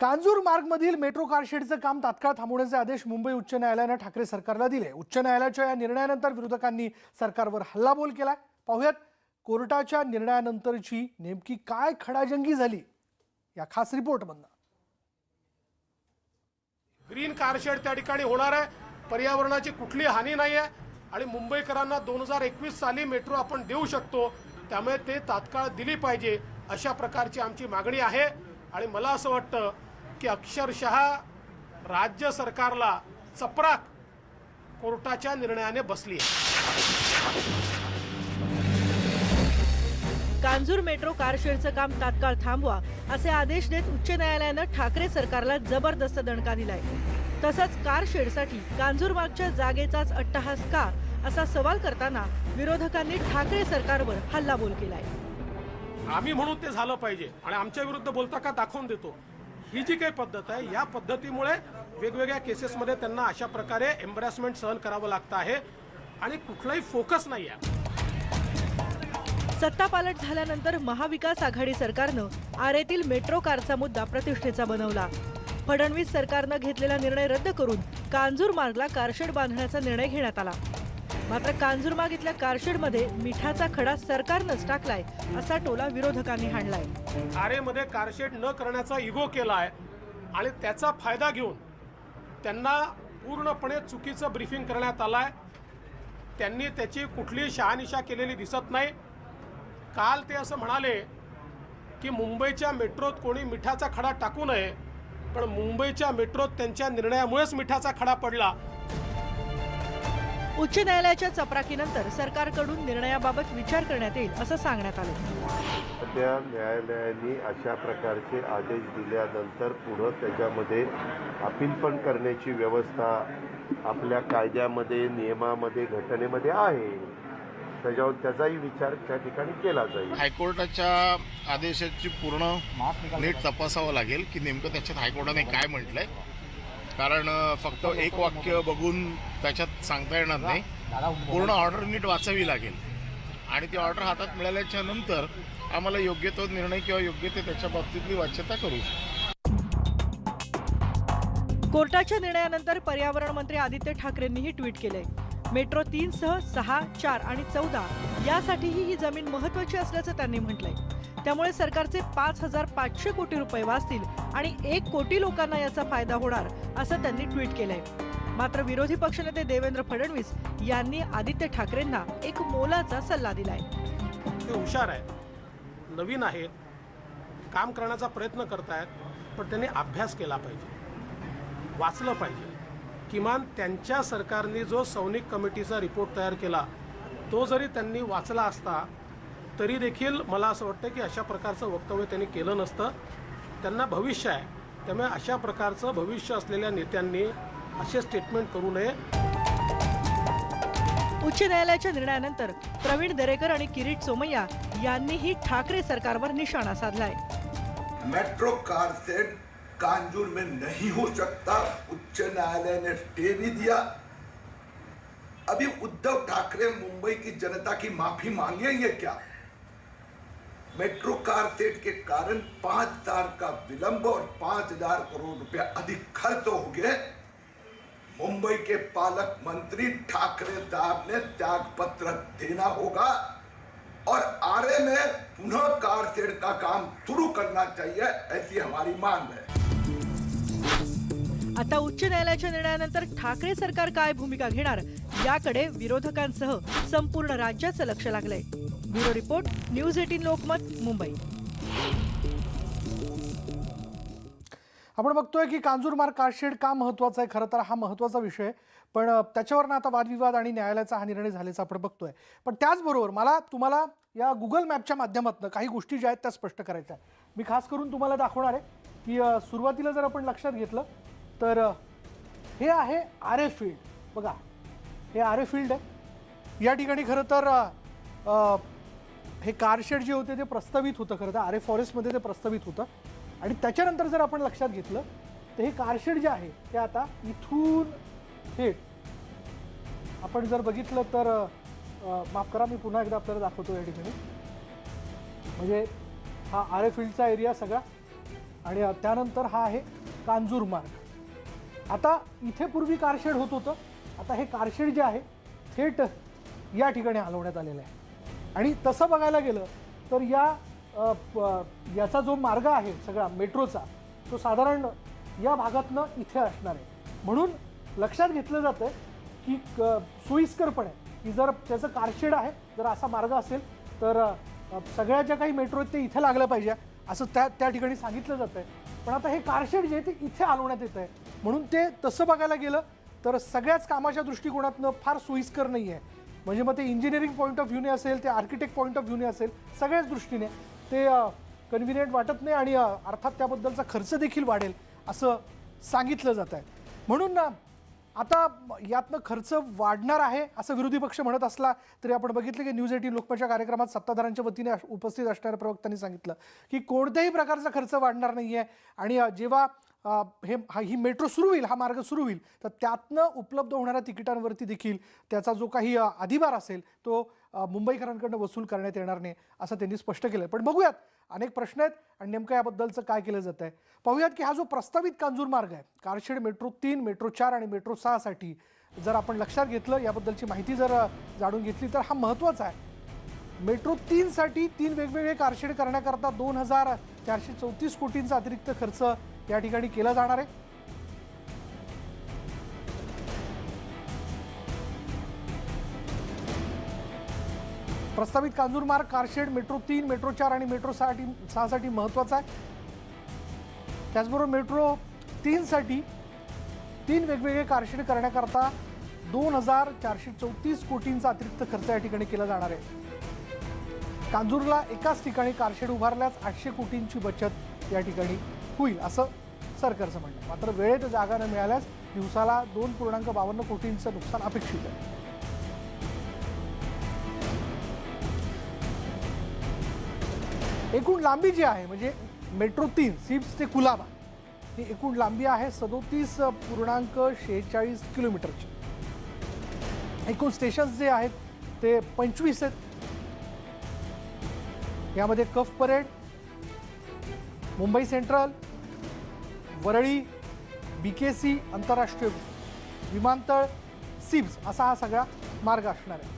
Kanjur मार्गमधील metro कारशेडचं काम तात्काळ थांबवण्याचे आदेश मुंबई उच्च न्यायालयानं ठाकरे सरकारला दिले. उच्च न्यायालयाच्या या निर्णयानंतर विरोधकांनी सरकारवर हल्लाबोल केलाय. पाहुयात कोर्टाच्या निर्णयानंतरची नेमकी काय खडाजंगी झाली या खास रिपोर्टमधनं. ग्रीन कारशेड त्या ठिकाणी होणार आहे. पर्यावरणाची कुठली हानी नाही आहे आणि मुंबईकरांना दोन हजार एकवीस साली मेट्रो आपण देऊ शकतो. त्यामुळे ते तात्काळ दिली पाहिजे अशा प्रकारची आमची मागणी आहे. आणि मला असं वाटतं की अक्षरशः राज्य सरकारला चपराक कोर्टाच्या निर्णयाने बसली आहे. कांजूर मेट्रो कारशेडचं काम तात्काळ थांबवा असे आदेश देत उच्च न्यायालयानं ठाकरे सरकारला जबरदस्त दणका दिलाय. तसंच कारशेडसाठी कांजूर मागच्या जागेचाच अट्टहास का असा सवाल करताना विरोधकांनी ठाकरे सरकारवर हल्लाबोल केलाय. आम्ही म्हणून ते झालं पाहिजे आणि आमच्या विरुद्ध बोलता का दाखवून देतो. ही जी काही पद्धत आहे या पद्धतीमुळे वेगवेगळ्या केसेसमध्ये त्यांना अशा प्रकारे एम्बरॅसमेंट सहन करावं लागतं आहे आणि कुठलाही फोकस नाही आहे सत्ता पालट झाल्यानंतर महाविकास आघाडी सरकारनं आरेतील मेट्रो कारचा मुद्दा प्रतिष्ठेचा बनवला. फडणवीस सरकारनं घेतलेला निर्णय रद्द करून कांजूर मार्गला कारशेड बांधण्याचा निर्णय घेण्यात आला. मात्र कांजूरमार्ग इथल्या कारशेडमध्ये मिठाचा खडा सरकारनंच टाकलाय असा टोला विरोधकांनी हाणलाय. आरेमध्ये कारशेड न करण्याचा इगो केला आहे आणि त्याचा फायदा घेऊन त्यांना पूर्णपणे चुकीचं ब्रीफिंग करण्यात आलं आहे त्यांनी त्याची कुठलीही शहानिशा केलेली दिसत नाही. काल ते असं म्हणाले की मुंबईच्या मेट्रोत कोणी मिठाचा खडा टाकू नये पण मुंबईच्या मेट्रोत त्यांच्या निर्णयामुळेच मिठाचा खडा पडला. उच्च न्यायालयाच्या चपराकीनंतर सरकारकडून निर्णयाबाबत विचार करण्यात येईल असं सांगण्यात आलं. सध्या न्यायालयाने अशा प्रकारचे आदेश दिल्यानंतर पुढं त्याच्यामध्ये अपील पण करण्याची व्यवस्था आपल्या कायद्यामध्ये नियमामध्ये घटनेमध्ये आहे. त्याच्यावर त्याचाही विचार त्या ठिकाणी केला जाईल. हायकोर्टाच्या आदेशाची पूर्ण नीट तपासावं लागेल की नेमकं त्याच्यात हायकोर्टाने काय म्हटलंय. कारण फक्त एक वाक्य बघून त्याच्यात सांगता येणार नाही. पूर्ण ऑर्डर नीट वाचावी लागेल. आणि ती ऑर्डर हातात मिळाल्याच्या नंतर आम्हाला योग्य तो निर्णय किंवा योग्य ते त्याच्या बाबतीतली वाच्यता करू. कोर्टाच्या निर्णयानंतर पर्यावरण मंत्री आदित्य ठाकरेंनीही ट्विट केलंय. मेट्रो तीन सह सहा चार आणि चौदा यासाठीही ही जमीन महत्वाची असल्याचं त्यांनी म्हटलंय. त्यामुळे सरकारचे पाच हजार पाचशे कोटी रुपये वाचतील आणि एक कोटी लोकांना याचा फायदा होणार असं त्यांनी ट्विट केलंय. मात्र विरोधी पक्षनेते देवेंद्र फडणवीस यांनी आदित्य ठाकरेंना एक मोलाचा सल्ला दिलाय. ते हुशार आहेत नवीन आहेत काम करण्याचा प्रयत्न करतायत पण त्यांनी अभ्यास केला पाहिजे वाचलं पाहिजे. किमान त्यांच्या सरकारने जो सैनिक कमिटीचा रिपोर्ट तयार केला तो जरी त्यांनी वाचला असता तरी देखील मला असं वाटतं की अशा प्रकारचं वक्तव्य त्यांनी केलं नसतं. त्यांना भविष्य आहे. त्यामुळे अशा प्रकारचं भविष्य असलेल्या नेत्यांनी असे स्टेटमेंट करू नये. उच्च न्यायालयाच्या निर्णयानंतर प्रवीण दरेकर आणि किरीट सोमय्या यांनीही ठाकरे सरकारवर निशाणा साधलाय. मेट्रो कार सेट कांजूर में नहीं हो सकता. उच्च न्यायालय ने स्टे भी दिया. अभी उद्धव ठाकरे मुंबई की जनता की माफी मांगेंगे क्या? मेट्रो कार सेट के कारण पांच हजार का विलंब और पांच हजार करोड़ रुपया अधिक खर्च हो गए मुंबई के पालक मंत्री ठाकरे साहब ने त्याग पत्र देना होगा और आरे में पुनः कार शेड का काम शुरू करना चाहिए ऐसी हमारी मांग है। आता उच्च न्यायालयाच्या निर्णयानंतर ठाकरे सरकार काय भूमिका घेणार याकडे विरोधकांसह संपूर्ण राज्याचं लक्ष लागलंय. Bureau report news eighteen Lokmat Mumbai. आपण बघतोय की कांजूरमार्ग कारशेड का महत्त्वाचा आहे? खरं तर हा महत्त्वाचा विषय आहे. पण त्याच्यावर त्याच्यावरनं आता वादविवाद आणि न्यायालयाचा हा निर्णय झाल्याचा आपण बघतोय. पण त्याचबरोबर मला तुम्हाला या गुगल मॅपच्या माध्यमातून काही गोष्टी ज्या आहेत त्या स्पष्ट करायच्या मी खास करून तुम्हाला दाखवणार आहे की सुरुवातीला जर आपण लक्षात घेतलं तर हे आहे आर ए फील्ड. बघा हे आर ए फील्ड आहे. या ठिकाणी खरं तर हे कारशेड जे होते ते प्रस्तावित होतं. खरं तर आरे फॉरेस्टमध्ये ते प्रस्तावित होतं. आणि त्याच्यानंतर जर आपण लक्षात घेतलं तर हे कारशेड जे आहे ते आता इथून थेट आपण जर बघितलं तर माफ करा मी पुन्हा एकदा आपल्याला दाखवतो या ठिकाणी. म्हणजे हा आरे फील्डचा एरिया सगळा आणि त्यानंतर हा आहे कांजूर मार्ग. आता इथे पूर्वी कारशेड होत होतं. आता हे कारशेड जे आहे थेट या ठिकाणी हलवण्यात आलेलं आहे. आणि तसं बघायला गेलं तर या याचा जो मार्ग आहे सगळा मेट्रोचा तो साधारण या भागातनं इथे असणार आहे. म्हणून लक्षात घेतलं जातं की क- सोयीस्करपणे की जर त्याचं कारशेड आहे जर असा मार्ग असेल तर सगळ्या ज्या काही मेट्रो आहेत ते इथे लागलं पाहिजे असं त्या त्या ठिकाणी सांगितलं जातं आहे पण आता हे कारशेड जे आहे ते इथे हलवण्यात येत आहे म्हणून ते तसं बघायला गेलं तर सगळ्याच कामाच्या दृष्टिकोनातनं फार सोयीस्कर नाही आहे म्हणजे मग ते इंजिनिअरिंग पॉईंट ऑफ व्ह्यूने असेल ते आर्किटेक्ट पॉईंट ऑफ व्ह्यूने असेल सगळ्याच दृष्टीने. ते कन्व्हिनियंट वाटत नाही आणि अर्थात त्याबद्दलचा खर्च देखील वाढेल असं सांगितलं जात आहे म्हणून ना आता यातनं खर्च वाढणार आहे असं विरोधी पक्ष म्हणत असला तरी आपण बघितलं की न्यूज एटीन लोकमतच्या कार्यक्रमात सत्ताधारांच्या वतीने उपस्थित असणाऱ्या प्रवक्त्यांनी सांगितलं की कोणत्याही प्रकारचा खर्च वाढणार नाही आहे आणि जेव्हा हे हा ही मेट्रो सुरू होईल हा मार्ग सुरू होईल तर त्यातनं उपलब्ध होणाऱ्या तिकिटांवरती देखील त्याचा जो काही अधिभार असेल तो मुंबईकरांकडनं वसूल करण्यात येणार नाही असं त्यांनी स्पष्ट केलं पण बघूयात अनेक प्रश्न आहेत आणि नेमकं याबद्दलचं काय केलं जात आहे. पाहूयात की हा जो प्रस्तावित कांजूर मार्ग आहे कारशेड मेट्रो तीन मेट्रो चार आणि मेट्रो सहासाठी जर आपण लक्षात घेतलं याबद्दलची माहिती जर जाणून घेतली तर हा महत्त्वाचा आहे. मेट्रो तीनसाठी तीन वेगवेगळे कारशेड करण्याकरता दोन हजार चारशे चौतीस कोटींचा अतिरिक्त खर्च या ठिकाणी केला जाणार आहे. प्रस्तावित कांजूर मार्ग कारशेड मेट्रो तीन मेट्रो चार आणि मेट्रो सहासाठी सहासाठी महत्त्वाचा आहे. त्याचबरोबर मेट्रो तीनसाठी तीन वेगवेगळे कारशेड करण्याकरता दोन हजार चारशे चौतीस कोटींचा अतिरिक्त खर्च या ठिकाणी केला जाणार आहे. कांजूरला एकाच ठिकाणी कारशेड उभारल्यास आठशे कोटींची बचत या ठिकाणी होईल असं सरकारचं म्हणणं मात्र वेळेत जागा न मिळाल्यास दिवसाला दोन पूर्णांक बावन्न कोटींचं नुकसान अपेक्षित आहे. एकूण लांबी जी आहे म्हणजे मेट्रो तीन सिप्स ते कुलाबा ही एकूण लांबी आहे सदोतीस पूर्णांक शेहेचाळीस किलोमीटरची. एकूण स्टेशन्स जे आहेत ते पंचवीस आहेत. यामध्ये Cuffe Parade Mumbai Central Worli B K C आंतरराष्ट्रीय विमानतळ सिब्स असा हा सगळा मार्ग असणार आहे.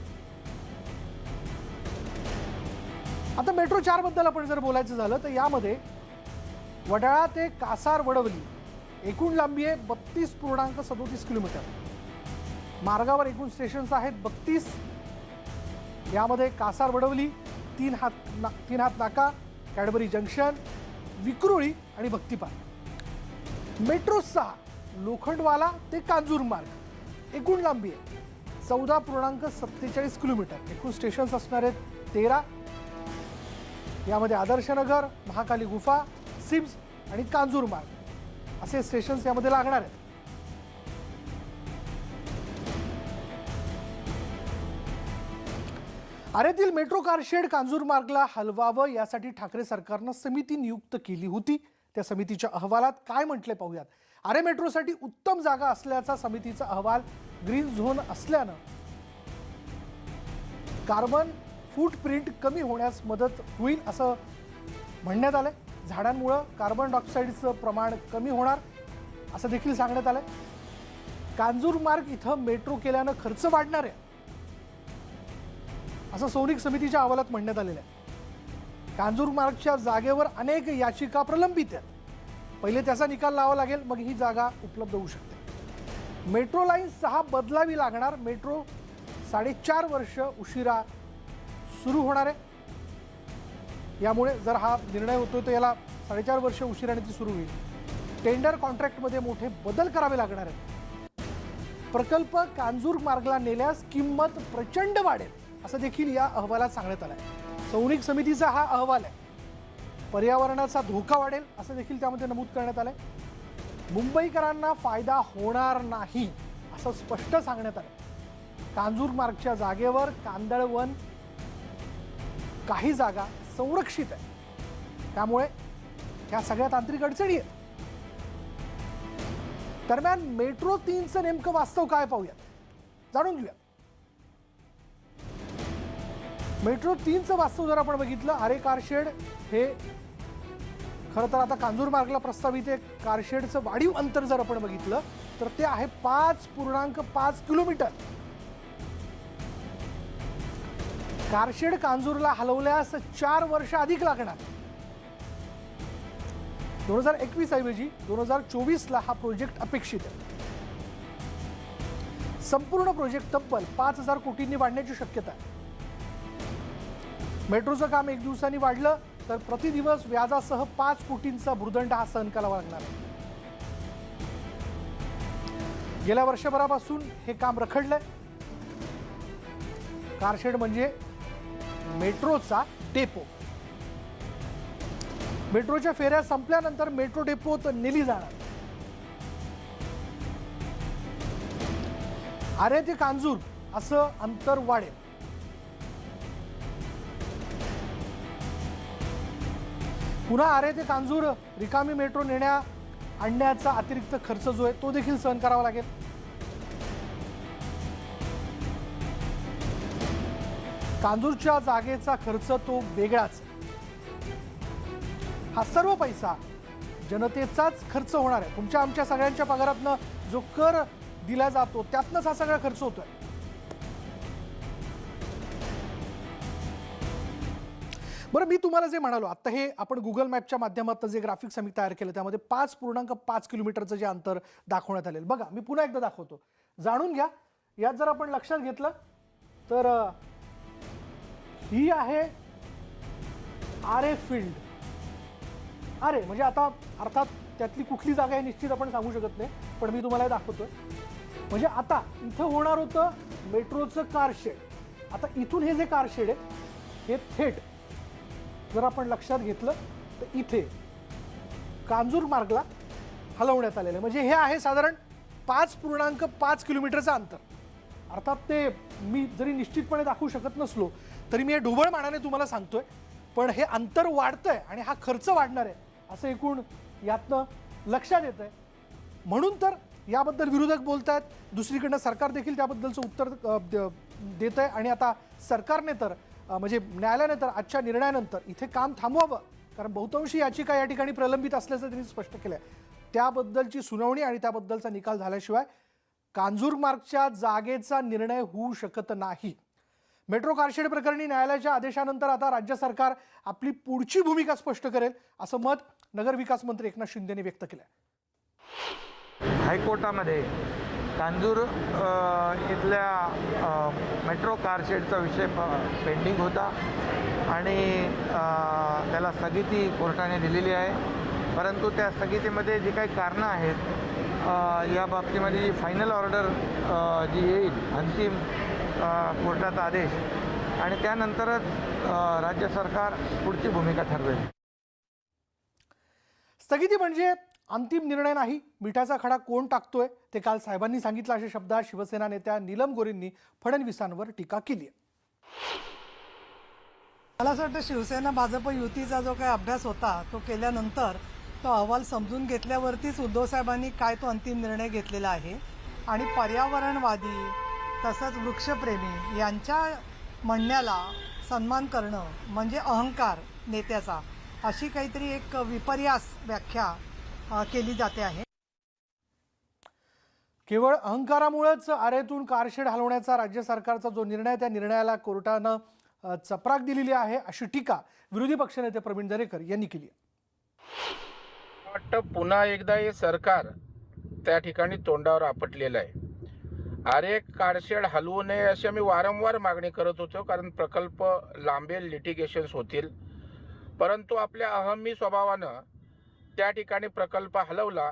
आता मेट्रो चारबद्दल आपण जर बोलायचं झालं तर यामध्ये वडाळा ते कासार वडवली एकूण लांबी आहे बत्तीस पूर्णांक सदोतीस किलोमीटर. मार्गावर एकूण स्टेशन्स आहेत बत्तीस. यामध्ये कासार वडवली तीन हात ना तीन हात नाका कॅडबरी जंक्शन विक्रोळी आणि भक्तिपाल. मेट्रो सहा लोखंडवाला ते कांजूर मार्ग. एकूण लांबी आहे. चौदा पूर्णांक सत्तेचाळीस किलोमीटर. एकूण स्टेशन्स असणार आहेत तेरा. यामध्ये आदर्शनगर महाकाली गुफा सिम्स आणि कांजूर मार्ग. असे स्टेशन्स यामध्ये लागणार आहेत. आरेतील मेट्रो कारशेड कांजूर मार्गला हलवावं यासाठी ठाकरे सरकारनं समिती नियुक्त केली होती. त्या समितीच्या अहवालात काय म्हटले पाहूयात? आरे मेट्रोसाठी उत्तम जागा असल्याचा समितीचा अहवाल ग्रीन झोन असल्यानं कार्बन फूटप्रिंट कमी होण्यास मदत होईल असं म्हणण्यात आलंय. झाडांमुळं कार्बन डायऑक्साईडचं प्रमाण कमी होणार असं देखील सांगण्यात आलंय. कांजूरमार्ग इथं मेट्रो केल्यानं खर्च वाढणार आहे असं सौनिक समितीच्या अहवालात म्हणण्यात आलेलं आहे. कांजूरमार्गच्या जागेवर अनेक याचिका प्रलंबित आहेत. पहिले त्याचा निकाल लावा लागेल मग ही जागा उपलब्ध होऊ शकते. मेट्रो लाईन सहा बदलावी लागणार. मेट्रो साडेचार वर्ष उशिरा सुरू होणार आहे. यामुळे जर हा निर्णय होतो तर याला साडेचार वर्ष उशिराने ती सुरू होईल. टेंडर कॉन्ट्रॅक्टमध्ये मोठे बदल करावे लागणार आहेत. प्रकल्प कांजूर मार्गला नेल्यास किंमत प्रचंड वाढेल असं देखील या अहवालात सांगण्यात आलं आहे सौनिक समितीचा हा अहवाल आहे. पर्यावरणाचा धोका वाढेल असं देखील त्यामध्ये नमूद करण्यात आलंय. मुंबईकरांना फायदा होणार नाही असं स्पष्ट सांगण्यात आलं कांजूर मार्गच्या जागेवर कांदळवन काही जागा संरक्षित आहे. त्यामुळे ह्या सगळ्या तांत्रिक अडचणी आहेत. दरम्यान मेट्रो तीनचं नेमकं वास्तव काय पाहूयात? जाणून घेऊया मेट्रो तीनचं वास्तव जर आपण बघितलं आरे कारशेड हे खरं तर आता कांजूर मार्गला प्रस्तावित एक कारशेडचं वाढीव अंतर जर आपण बघितलं तर ते आहे पाच पूर्णांक पाच किलोमीटर. कारशेड कांजूरला हलवल्यास चार वर्ष अधिक लागणार. दोन हजार एकवीस ऐवजी दोन हजार चोवीसला हा प्रोजेक्ट अपेक्षित आहे. संपूर्ण प्रोजेक्ट तब्बल पाच हजार कोटींनी वाढण्याची शक्यता आहे. मेट्रोचं काम एक दिवसांनी वाढलं तर प्रतिदिवस व्याजासह पाच कोटींचा भूर्दंड हा सहन करावा लागणार गेल्या वर्षभरापासून हे काम रखडलंय. कारशेड म्हणजे मेट्रोचा डेपो. मेट्रोच्या फेऱ्या संपल्यानंतर मेट्रो डेपोत नेली जाणार. अरे ते कांजूर असं अंतर वाढेल. पुन्हा आरे ते कांजूर रिकामी मेट्रो नेण्या आणण्याचा अतिरिक्त खर्च जो आहे तो देखील सहन करावा लागेल. कांजूरच्या जागेचा खर्च तो वेगळाच. हा सर्व पैसा जनतेचाच खर्च होणार आहे. तुमच्या आमच्या सगळ्यांच्या पगारातनं जो कर दिला जातो त्यातनंच हा सगळा खर्च होतोय. बरं मी तुम्हाला जे म्हणालो आता हे आपण गुगल मॅपच्या माध्यमातून जे ग्राफिक्स आम्ही तयार केलं त्यामध्ये पाच पूर्णांक पाच किलोमीटरचं जे अंतर दाखवण्यात आलेलं. बघा मी पुन्हा एकदा दाखवतो. जाणून घ्या. यात जर आपण लक्षात घेतलं तर ही आहे आरे फील्ड. अरे म्हणजे आता अर्थात त्यातली कुठली जागा आहे निश्चित आपण सांगू शकत नाही पण मी तुम्हाला हे दाखवतोय. म्हणजे आता इथं होणार होतं मेट्रोचं कार शेड आता इथून हे जे कार शेड आहे हे थेट जर आपण लक्षात घेतलं तर इथे कांजूर मार्गला हलवण्यात आलेलं आहे. म्हणजे हे आहे साधारण पाच पूर्णांक पाच किलोमीटरचं अंतर. अर्थात ते मी जरी निश्चितपणे दाखवू शकत नसलो तरी मी हे ढोबळ मानाने तुम्हाला सांगतोय पण हे अंतर वाढतंय आणि हा खर्च वाढणार आहे असं एकूण यातनं लक्षात येत आहे म्हणून तर याबद्दल विरोधक बोलत आहेत दुसरीकडनं सरकार देखील त्याबद्दलचं उत्तर देत आहे आणि आता सरकारने तर म्हणजे न्यायालयानंतर आजच्या निर्णयानंतर इथे काम थांबवावं. कारण बहुतांशी याचिका या ठिकाणी प्रलंबित असल्याचं त्यांनी स्पष्ट केलं आहे त्याबद्दलची सुनावणी आणि त्याबद्दलचा निकाल झाल्याशिवाय कांजूरमार्गच्या जागेचा निर्णय होऊ शकत नाही. मेट्रो कारशेड प्रकरणी न्यायालयाच्या आदेशानंतर आता राज्य सरकार आपली पुढची भूमिका स्पष्ट करेल असं मत नगरविकास मंत्री एकनाथ शिंदेने व्यक्त केलं हायकोर्टामध्ये कांजूर इथल्या मेट्रो कारशेडचा विषय प पेंडिंग होता आणि त्याला स्थगिती कोर्टाने दिलेली आहे. परंतु त्या स्थगितीमध्ये जी काही कारणं आहेत या बाबतीमध्ये जी फायनल ऑर्डर जी येईल अंतिम कोर्टाचा आदेश आणि त्यानंतरच राज्य सरकार पुढची भूमिका ठरवेल. स्थगिती म्हणजे अंतिम निर्णय नाही. मिठाचा खडा कोण टाकतोय? ते काल साहेबांनी सांगितलं. अशा शब्दात शिवसेना नेत्या नीलम गोरेंनी फडणवीसांवर टीका केली मला असं वाटतं शिवसेना भाजप युतीचा जो काही अभ्यास होता तो केल्यानंतर तो अहवाल समजून घेतल्यावरतीच उद्धव साहेबांनी काय तो अंतिम निर्णय घेतलेला आहे. आणि पर्यावरणवादी तसंच वृक्षप्रेमी यांच्या म्हणण्याला सन्मान करणं म्हणजे अहंकार नेत्याचा अशी काहीतरी एक विपर्यास व्याख्या केली जाते आहे. केवळ अहंकारामुळेच आरेतून कारशेड हलवण्याचा राज्य सरकारचा जो निर्णय आहे, त्या निर्णयाला कोर्टानं चपराक दिलेली आहे अशी टीका विरोधी पक्षनेते प्रवीण दरेकर यांनी केली आहे. वाटतं पुन्हा एकदा हे सरकार त्या ठिकाणी तोंडावर आपटलेलं आहे. अरे कारशेड हलवू नये अशी आम्ही वारंवार मागणी करत होतो कारण प्रकल्प लांबेल लिटिगेशन्स होतील. परंतु आपल्या अहमी स्वभावानं त्या ठिकाणी प्रकल्प हलवला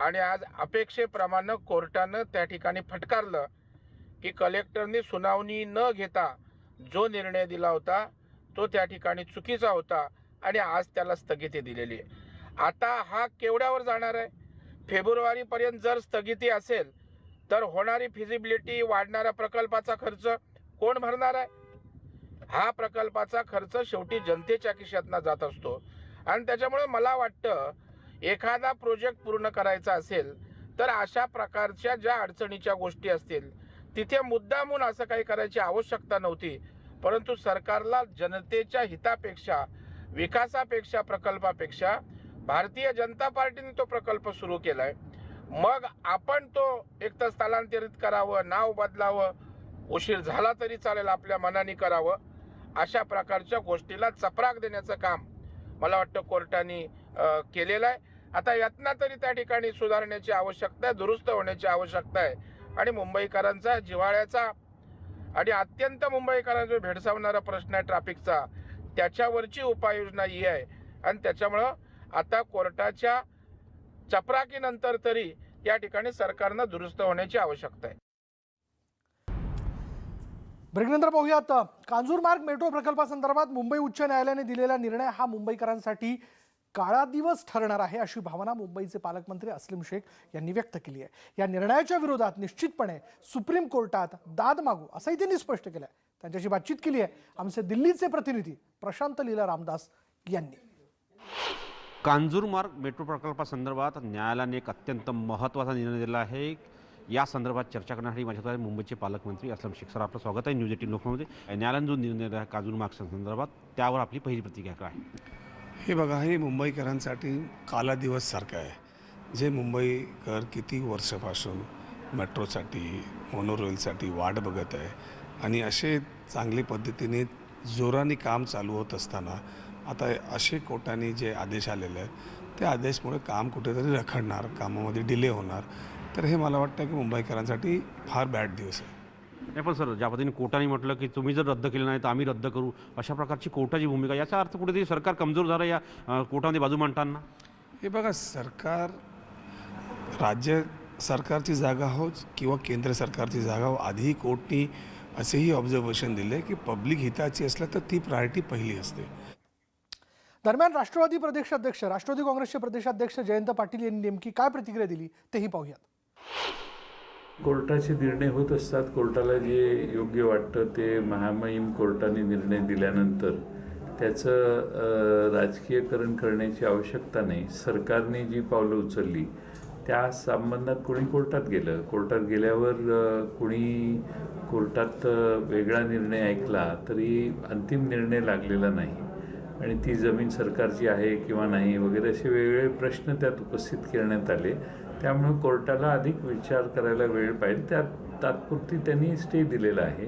आणि आज अपेक्षेप्रमाणे कोर्टानं त्या ठिकाणी फटकारलं की कलेक्टरने सुनावणी न घेता जो निर्णय दिला होता तो त्या ठिकाणी चुकीचा होता आणि आज त्याला स्थगिती दिलेली आहे. आता हा केवढ्यावर जाणार आहे? फेब्रुवारीपर्यंत जर स्थगिती असेल तर होणारी फिजिबिलिटी वाढणाऱ्या प्रकल्पाचा खर्च कोण भरणार आहे? हा प्रकल्पाचा खर्च शेवटी जनतेच्या खिशातनं जात असतो. आणि त्याच्यामुळे मला वाटतं एखादा प्रोजेक्ट पूर्ण करायचा असेल तर अशा प्रकारच्या ज्या अडचणीच्या गोष्टी असतील तिथे मुद्दामून असं काही करायची आवश्यकता नव्हती. परंतु सरकारला जनतेच्या हितापेक्षा विकासापेक्षा प्रकल्पापेक्षा भारतीय जनता पार्टीने तो प्रकल्प सुरू केलाय. मग आपण तो एक तर स्थलांतरित करावं नाव बदलावं उशीर झाला तरी चालेल आपल्या मनाने करावं अशा प्रकारच्या गोष्टीला चपराक देण्याचं काम मला वाटतं कोर्टाने केलेलं आहे. आता यातना तरी त्या ठिकाणी सुधारण्याची आवश्यकता आहे दुरुस्त होण्याची आवश्यकता आहे. आणि मुंबईकरांचा जिव्हाळ्याचा आणि अत्यंत मुंबईकरांचा भेडसावणारा प्रश्न आहे ट्रॅफिकचा त्याच्यावरची उपाययोजना ही आहे. आणि त्याच्यामुळं आता कोर्टाच्या चपराकीनंतर तरी या ठिकाणी सरकारनं दुरुस्त होण्याची आवश्यकता आहे. ब्रेकनंतर पाहूयात कांजूरमार्ग मेट्रो प्रकल्पासंदर्भात मुंबई उच्च न्यायालयाने दिलेला निर्णय हा मुंबईकरांसाठी काळा दिवस ठरणार आहे अशी भावना मुंबईचे पालकमंत्री अस्लिम शेख यांनी व्यक्त केली आहे. या निर्णयाच्या विरोधात निश्चितपणे सुप्रीम कोर्टात दाद मागू असंही त्यांनी स्पष्ट केलं आहे त्यांच्याशी बातचीत केली आहे आमचे दिल्लीचे प्रतिनिधी प्रशांत लीला रामदास यांनी. कांजूरमार्ग मेट्रो प्रकल्पासंदर्भात न्यायालयाने एक अत्यंत महत्त्वाचा निर्णय दिला आहे. या संदर्भात चर्चा करण्यासाठी माझ्याकडे मुंबईचे पालकमंत्री असलम शेख. सर आपलं स्वागत आहे न्यूज एटीन लोकमध्ये न्यायालयाने जो निर्णय दिला आहे संदर्भात त्यावर आपली पहिली प्रतिक्रिया काय आहे? हे बघा हे मुंबईकरांसाठी काला दिवससारखं आहे. जे मुंबईकर किती वर्षापासून मेट्रोसाठी मोनोरेलसाठी वाट बघत आहे आणि असे चांगली पद्धतीने जोराने काम चालू होत असताना आता असे कोर्टाने जे आदेश आलेले आहेत त्या आदेशमुळे काम कुठेतरी रखडणार कामामध्ये डिले होणार. तर हे मला वाटतं की मुंबईकरांसाठी फार बॅड दिवस आहे. नाही पण सर ज्या पद्धतीने कोर्टाने म्हटलं की तुम्ही जर रद्द केलं नाही तर आम्ही रद्द करू अशा प्रकारची कोर्टाची भूमिका याचा अर्थ कुठेतरी सरकार कमजोर झालं या कोर्टामध्ये बाजू मांडताना? हे बघा सरकार राज्य सरकारची जागा हो किंवा केंद्र सरकारची जागा हो आधीही कोर्टनी असेही ऑब्झर्वेशन दिले की पब्लिक हिताची असलं तर ती प्रायोरिटी पहिली असते. दरम्यान राष्ट्रवादी प्रदेशाध्यक्ष राष्ट्रवादी काँग्रेसचे प्रदेशाध्यक्ष जयंत पाटील यांनी नेमकी काय प्रतिक्रिया दिली तेही पाहूयात. कोर्टाचे निर्णय होत असतात. कोर्टाला जे योग्य वाटतं ते महामहिम कोर्टाने निर्णय दिल्यानंतर त्याचं राजकीयकरण करण्याची आवश्यकता नाही. सरकारने जी पावलं उचलली त्या संबंधात कोणी कोर्टात गेलं? कोर्टात गेल्यावर कोणी कोर्टात वेगळा निर्णय ऐकला तरी अंतिम निर्णय लागलेला नाही. आणि ती जमीन सरकारची आहे किंवा नाही वगैरे असे वेगवेगळे प्रश्न त्यात उपस्थित करण्यात आले. त्यामुळे कोर्टाला अधिक विचार करायला वेळ पाहिजे. त्यात तात्पुरती त्यांनी स्टे दिलेला आहे.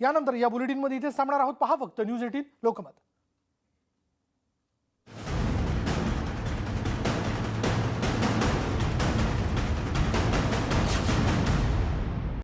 यानंतर या बुलेटिनमध्ये इथेच थांबणार आहोत. पहा फक्त न्यूज एटीन लोकमत.